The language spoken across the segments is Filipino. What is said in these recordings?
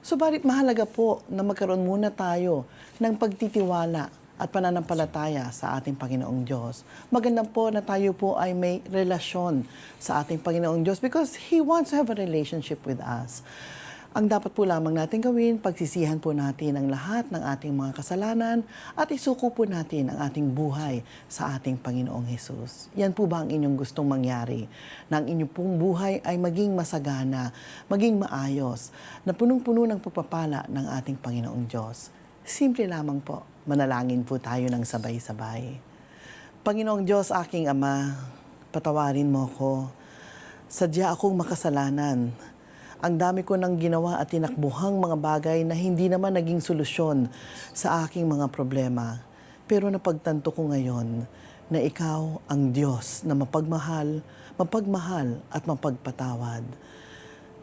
Subalit mahalaga po na magkaroon muna tayo ng pagtitiwala at pananampalataya sa ating Panginoong Diyos. Maganda po na tayo po ay may relasyon sa ating Panginoong Diyos because He wants to have a relationship with us. Ang dapat po lamang natin gawin, pagsisihan po natin ang lahat ng ating mga kasalanan at isuko po natin ang ating buhay sa ating Panginoong Hesus. Yan po ba ang inyong gustong mangyari? Na ang inyong pong buhay ay maging masagana, maging maayos, na punong-puno ng pagpapala ng ating Panginoong Diyos. Simple lamang po, manalangin po tayo ng sabay-sabay. Panginoong Diyos, aking Ama, patawarin mo ko. Sadya akong makasalanan. Ang dami ko nang ginawa at tinakbuhang mga bagay na hindi naman naging solusyon sa aking mga problema. Pero napagtanto ko ngayon na ikaw ang Diyos na mapagmahal, mapagmahal at mapagpatawad.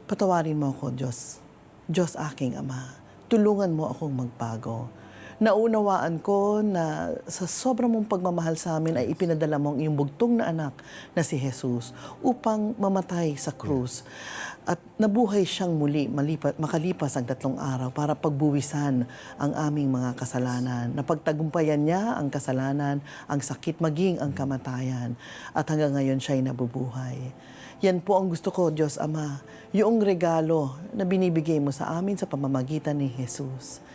Patawarin mo ako, Diyos. Diyos aking Ama, tulungan mo akong magbago. Naunawaan ko na sa sobrang mong pagmamahal sa amin ay ipinadala mo ang iyong bugtong na anak na si Jesus upang mamatay sa krus. At nabuhay siyang muli, malipat, makalipas ang tatlong araw para pagbuwisan ang aming mga kasalanan. Napagtagumpayan niya ang kasalanan, ang sakit, maging ang kamatayan. At hanggang ngayon siya ay nabubuhay. Yan po ang gusto ko, Diyos Ama, yung regalo na binibigay mo sa amin sa pamamagitan ni Jesus.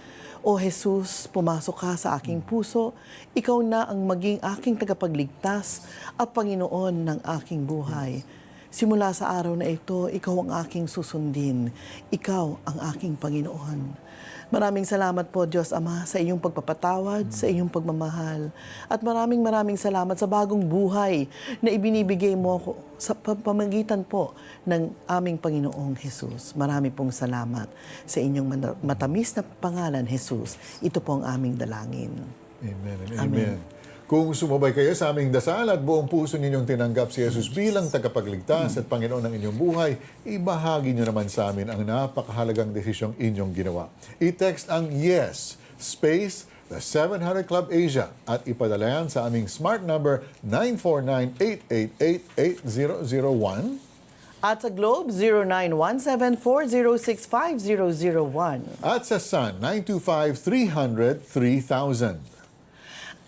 O Jesus, pumasok ka sa aking puso. Ikaw na ang maging aking tagapagligtas at Panginoon ng aking buhay. Simula sa araw na ito, ikaw ang aking susundin. Ikaw ang aking Panginoon. Maraming salamat po, Diyos Ama, sa iyong pagpapatawad, sa iyong pagmamahal. At maraming maraming salamat sa bagong buhay na ibinibigay mo ako sa pa- pamagitan po ng aming Panginoong Jesus. Marami pong salamat sa inyong matamis na pangalan, Jesus. Ito po ang aming dalangin. Amen and amen. Kung sumabay kayo sa aming dasal at buong puso ninyong tinanggap si Jesus bilang tagapagligtas at Panginoon ng inyong buhay, ibahagi nyo naman sa amin ang napakahalagang desisyong inyong ginawa. I-text ang YES, space, the 700 Club Asia at ipadala yan sa aming smart number 949-888-8001. At sa Globe, 0917-406-5001. At sa Sun 925-300-3000.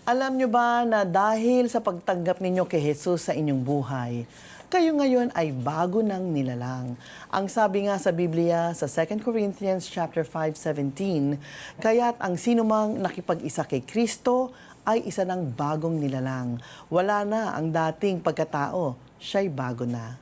Alam nyo ba na dahil sa pagtanggap ninyo kay Jesus sa inyong buhay, kayo ngayon ay bago ng nilalang. Ang sabi nga sa Biblia sa 2 Corinthians chapter 5:17, kaya't ang sinumang nakipag-isa kay Kristo ay isa ng bagong nilalang. Wala na ang dating pagkatao, siya'y bago na.